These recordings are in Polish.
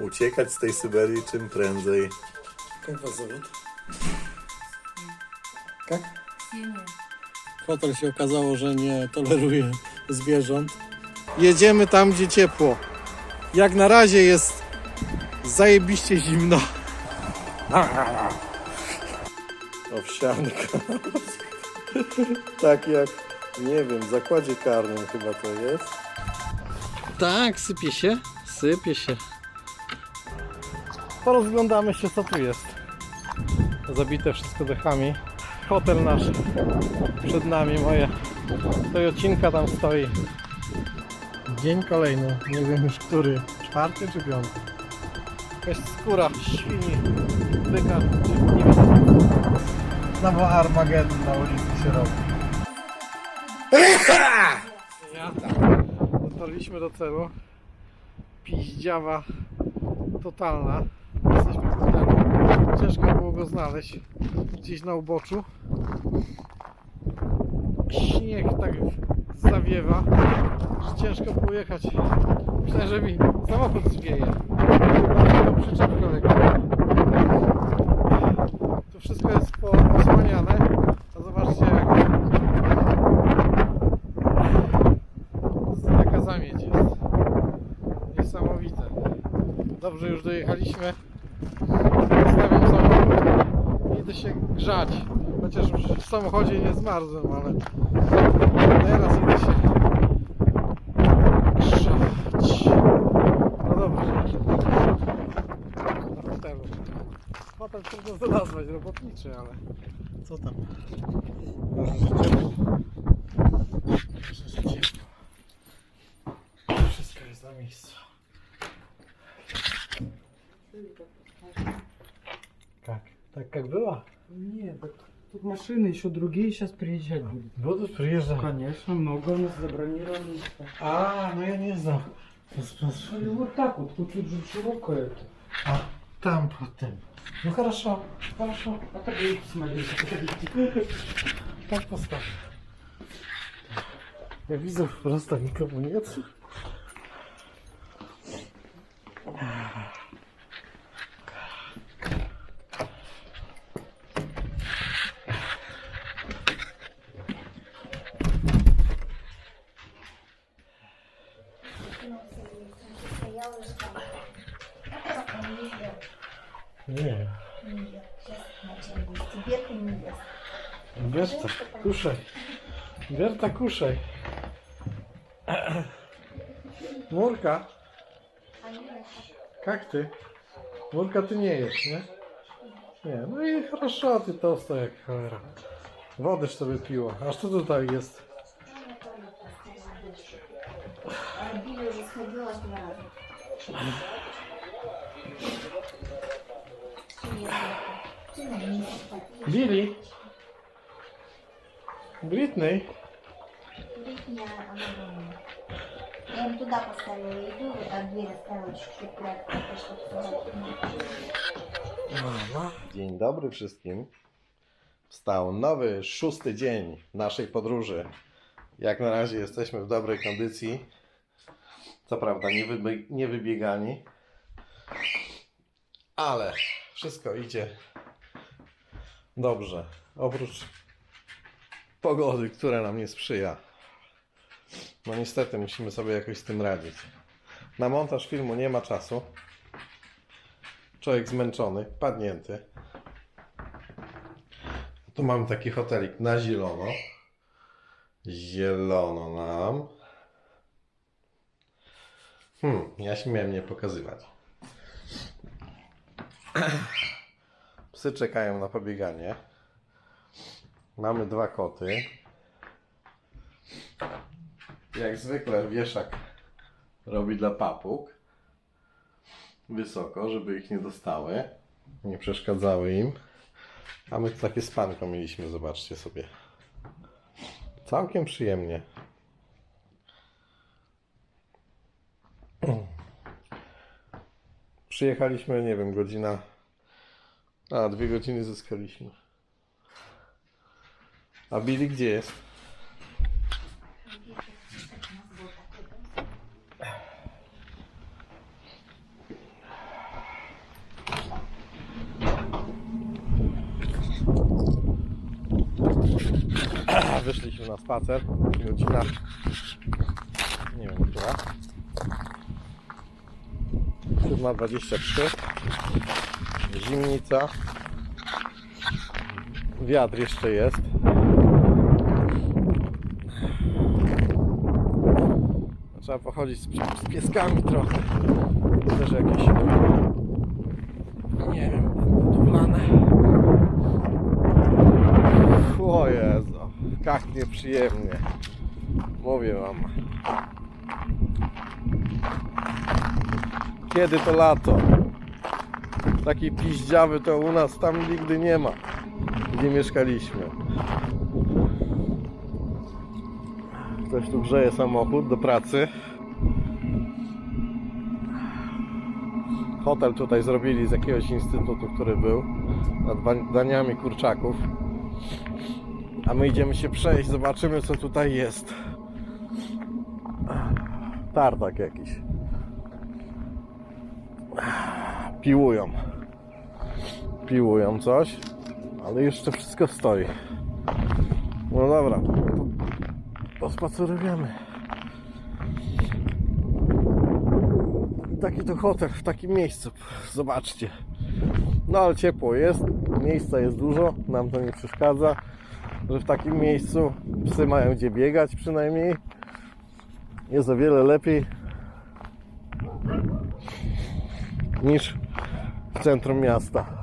uciekać z tej Syberii czym prędzej. Как вас зовут? Как? Ксения. Hotel się okazało, że nie toleruje zwierząt. Jedziemy tam, gdzie ciepło. Jak na razie jest zajebiście zimno. Owsianka. tak jak, nie wiem, w zakładzie karnym chyba to jest. Tak, sypie się, sypie się. Porozglądamy się, co tu jest. Zabite wszystko dechami. Hotel nasz przed nami, moje Toyocinka tam stoi. Dzień kolejny, nie wiem już który, czwarty czy piąty. Jakaś skóra świni, byka, nie wiem. Znowu Armageddon na ulicy się robi. Dotarliśmy do celu. Piździawa totalna. Ciężko było go znaleźć. Gdzieś na uboczu. Śnieg tak zawiewa, że ciężko było jechać. Myślę, że mi samochód zwieje. Przyczepkę lekką. To wszystko jest posłaniane. A zobaczcie jak Jaka zamieć jest. Niesamowite. Dobrze już dojechaliśmy. Stawiam samochód. Idę się grzać. Chociaż w samochodzie nie zmarzłem, ale teraz idę się grzać. No dobrze. Potem tak no tak trudno to nazwać robotniczy, ale co tam? Wszystko jest na miejscu. Tak, tak jak była? Nie, tak. Тут машины еще другие сейчас приезжать будут. Будут приезжать. Конечно, много у нас забронировано. А, ну я не знал. Ну вот так вот, тут, тут же широкое это. А там потом. Ну хорошо, хорошо. А так и посмотрите, подождите. Так поставлю. Я видел, просто никого нет. Верта кушай. Мурка, как ты? Мурка, ты не ешь, не? Не, ну и хорошо, а ты толстая, как говорю. Воды, чтобы пила. А что тут так есть? Билли уже сходила. Билли. Бритней. месте попей. Billy? Britney? Летняя она дома. Я им туда поставила еду, вот так дверь оставила чуть-чуть приоткрытой, чтобы сюда Dzień dobry wszystkim. Wstał nowy, szósty dzień naszej podróży. Jak na razie jesteśmy w dobrej kondycji. Co prawda nie, wyby- nie wybiegani, ale wszystko idzie dobrze. Oprócz pogody, która nam nie sprzyja. No niestety musimy sobie jakoś z tym radzić. Na montaż filmu nie ma czasu. Człowiek zmęczony, padnięty. Tu mamy taki hotelik na zielono. Zielono nam. Hmm, ja się miałem nie pokazywać. Psy czekają na pobieganie. Mamy dwa koty. Jak zwykle wieszak robi dla papug wysoko, żeby ich nie dostały, nie przeszkadzały im. A my takie spanko mieliśmy, zobaczcie sobie. Całkiem przyjemnie. Przyjechaliśmy, nie wiem, godzina. A, dwie godziny zyskaliśmy. A Billy gdzie jest? Wyszliśmy na spacer. Godzina. Nie wiem, która. 7.23. Zimnica. Wiatr jeszcze jest. Trzeba pochodzić z, z pieskami trochę. Też jakieś nie wiem, budowlane. O Jezu, jak nieprzyjemnie. Mówię wam. Kiedy to lato? Takiej piździawy to u nas tam nigdy nie ma, gdzie mieszkaliśmy. Ktoś tu grzeje samochód do pracy. Hotel tutaj zrobili z jakiegoś instytutu, który był nad daniami kurczaków. A my idziemy się przejść, zobaczymy co tutaj jest. Tartak jakiś. Piłują. Piłują coś, ale jeszcze wszystko stoi. No dobra, pospacerujemy. Taki to hotel w takim miejscu. Zobaczcie. No ale ciepło jest, miejsca jest dużo, nam to nie przeszkadza, że w takim miejscu psy mają gdzie biegać przynajmniej. Jest o wiele lepiej niż w centrum miasta.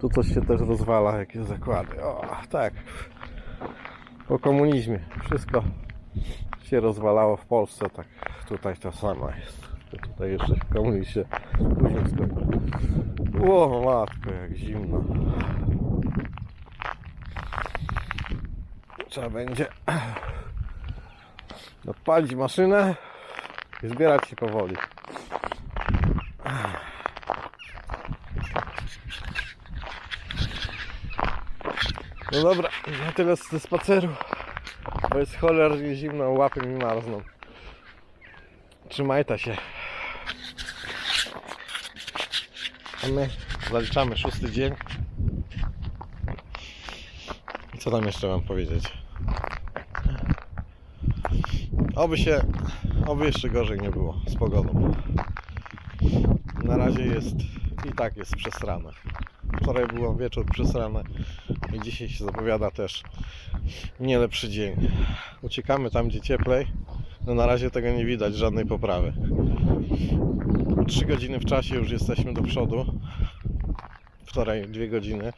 Tu coś się też rozwala, jakieś zakłady. O, tak. Po komunizmie wszystko się rozwalało w Polsce, tak tutaj to samo jest. To Tutaj jeszcze komunizmie wszystko. O matko, jak zimno. Trzeba będzie odpalić maszynę i zbierać się powoli. No dobra, na tyle ze spaceru. Bo jest cholernie zimno, łapy mi marzną. Trzymajta się. A my zaliczamy szósty dzień. I Co tam jeszcze mam powiedzieć? Oby się, oby jeszcze gorzej nie było z pogodą. Na razie jest i tak jest przesrane. Wczoraj było wieczór przesrane i dzisiaj się zapowiada też nie lepszy dzień. Uciekamy tam, gdzie cieplej. No na razie tego nie widać, żadnej poprawy. 3 godziny w czasie już jesteśmy do przodu. Wczoraj 2 godziny.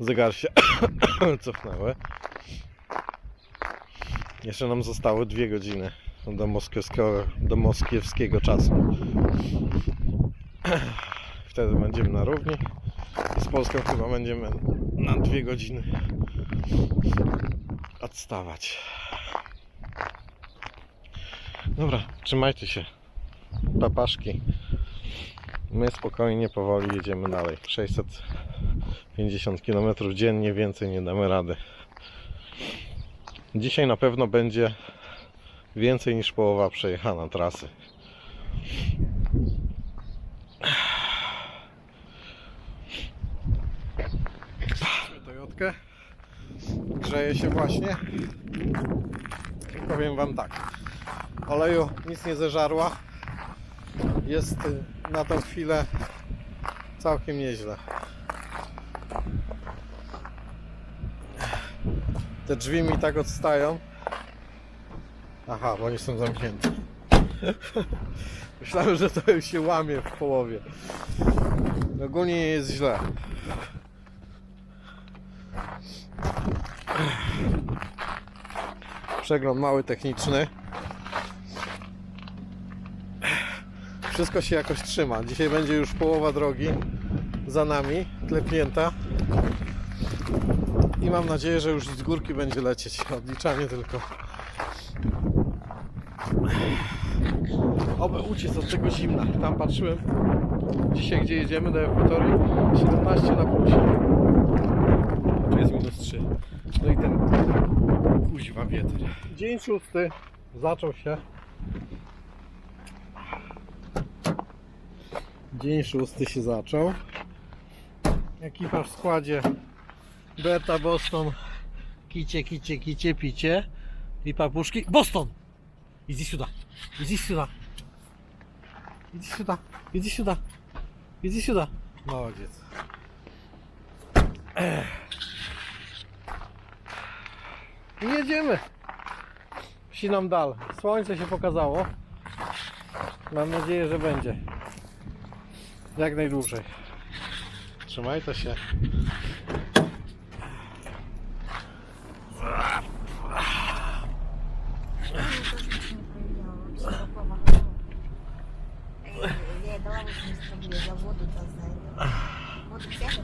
Zegar się cofnęły. Jeszcze nam zostały 2 godziny do moskiewskiego, do moskiewskiego czasu. Wtedy będziemy na równi. Z Polską chyba będziemy na dwie godziny odstawać. Dobra, trzymajcie się. Papaszki. My spokojnie, powoli jedziemy dalej. 650 km dziennie, więcej nie damy rady. Dzisiaj na pewno będzie więcej niż połowa przejechana trasy. Grzeje się właśnie. Powiem Wam tak. Oleju nic nie zeżarła. Jest y, na tą chwilę całkiem nieźle. Te drzwi mi tak odstają. Aha, bo nie są zamknięte. Myślałem, że to się łamie w połowie. Ogólnie nie jest źle. Przegląd mały techniczny. Wszystko się jakoś trzyma. Dzisiaj będzie już połowa drogi za nami, klepnięta. I mam nadzieję, że już z górki będzie lecieć. Odliczanie tylko. oby uciec od tego zimna. Tam patrzyłem dzisiaj, gdzie jedziemy do Ekwatorii, 17 na. A tu jest minus 3. No i ten kuźwa wietr. Dzień szósty zaczął się. Dzień szósty się zaczął. Ekipa w składzie Berta, Boston, kicie, kicie, kicie, picie i papuszki. Boston! Idź сюда, idź сюда. Idź сюда, idź сюда, idź сюда. Молодец. Ech. I jedziemy. Sinam dal. Słońce się pokazało. Mam nadzieję, że będzie. Jak najdłużej. Trzymaj to się. Я дала 80 рублей за воду, то за это. Воду взяли?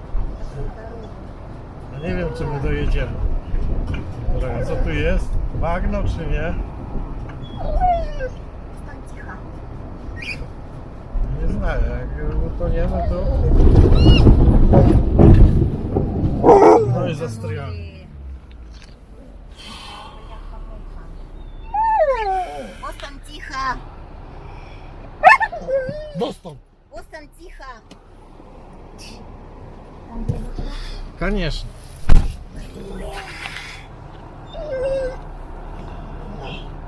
Ja nie wiem, czy my dojedziemy. Co tu jest? Magno czy nie? Nie znaję, jak to nie ma, to... No i zastrojony. Конечно.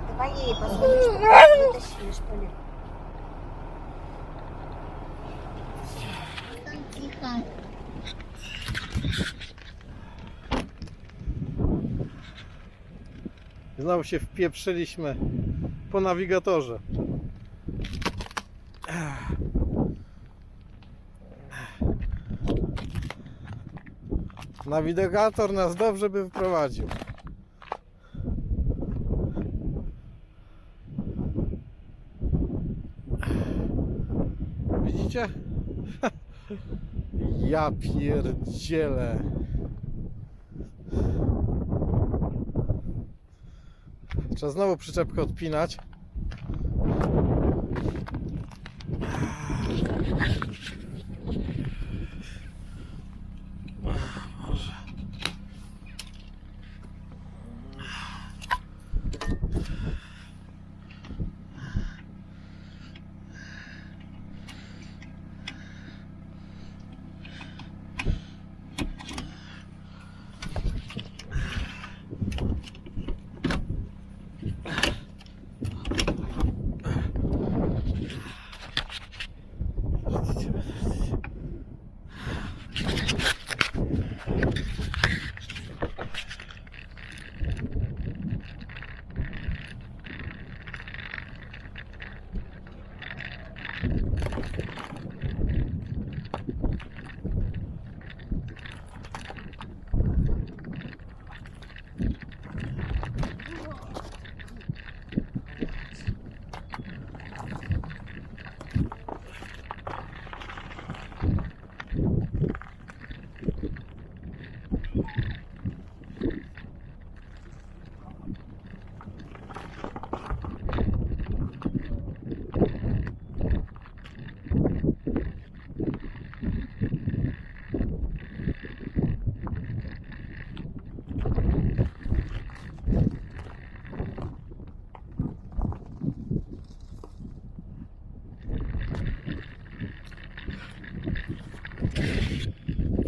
Давай я ей позвоню, чтобы ты вытащили, что ли. Бостон, тихо! Znowu się wpieprzyliśmy po nawigatorze. Nawigator nas dobrze by wprowadził. Widzicie? Ja pierdzielę. Trzeba znowu przyczepkę odpinać.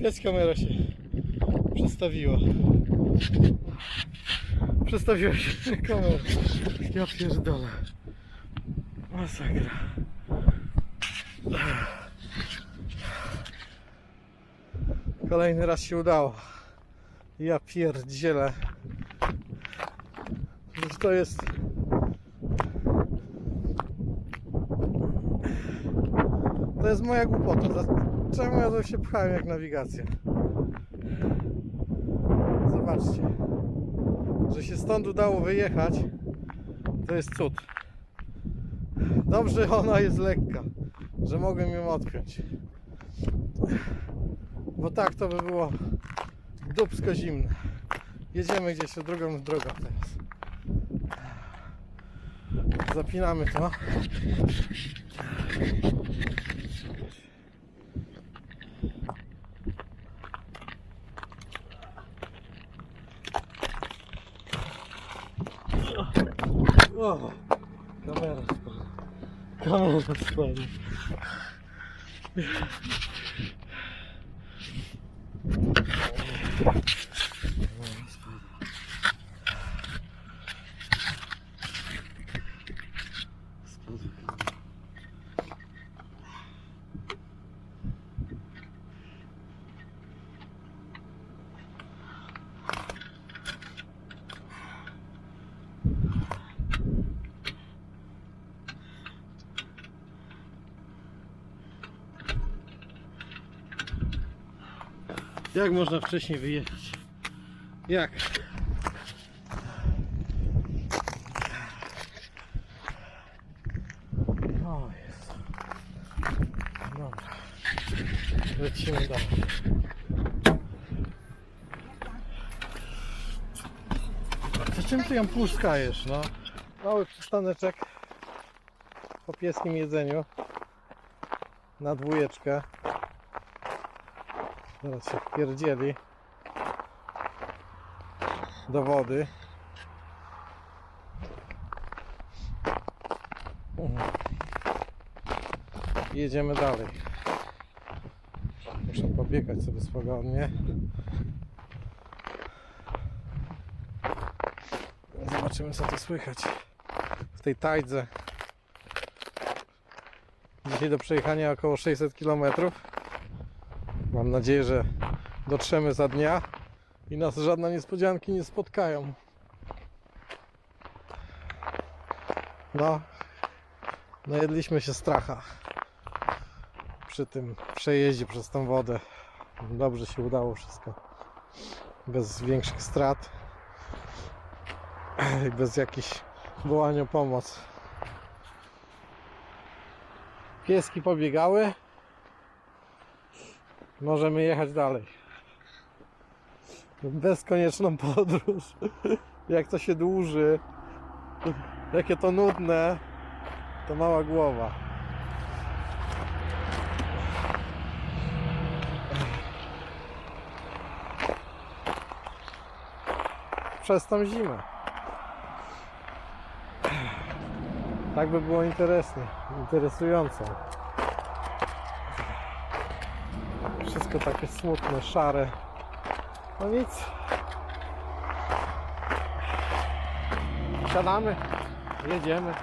Jest kamera się przestawiła. Przestawiła się kamera. Ja pierdolę. Masakra. Kolejny raz się udało. Ja pierdzielę. To jest to jest moja głupota. Czemu ja tu się pchałem jak nawigacja? Zobaczcie, że się stąd udało wyjechać, to jest cud. Dobrze ona jest lekka, że mogłem ją odpiąć. Bo tak to by było dupsko zimne. Jedziemy gdzieś drugą drogą teraz. Zapinamy to. O, kamera spadła. Kamera spadła. Jak można wcześniej wyjechać? Jak? O jest. Dobra. Lecimy dalej. To czym ty ją puszkajesz, no? Mały przystaneczek po pieskim jedzeniu na dwójeczkę. Teraz się do wody. I Jedziemy dalej. Muszę pobiegać sobie swobodnie. Zobaczymy co tu słychać w tej tajdze. Dzisiaj do przejechania około 600 kilometrów. Mam nadzieję, że dotrzemy za dnia i nas żadne niespodzianki nie spotkają. No, najedliśmy się stracha przy tym przejeździe przez tą wodę. Dobrze się udało wszystko. Bez większych strat. i Bez jakichś wołań o pomoc. Pieski pobiegały. Możemy jechać dalej. Bezkonieczną podróż. Jak to się dłuży, jakie to nudne, to mała głowa. Przez tą zimę. Tak by było interesnie, interesująco. Wszystko takie smutne, szare. No nic. Siadamy, jedziemy.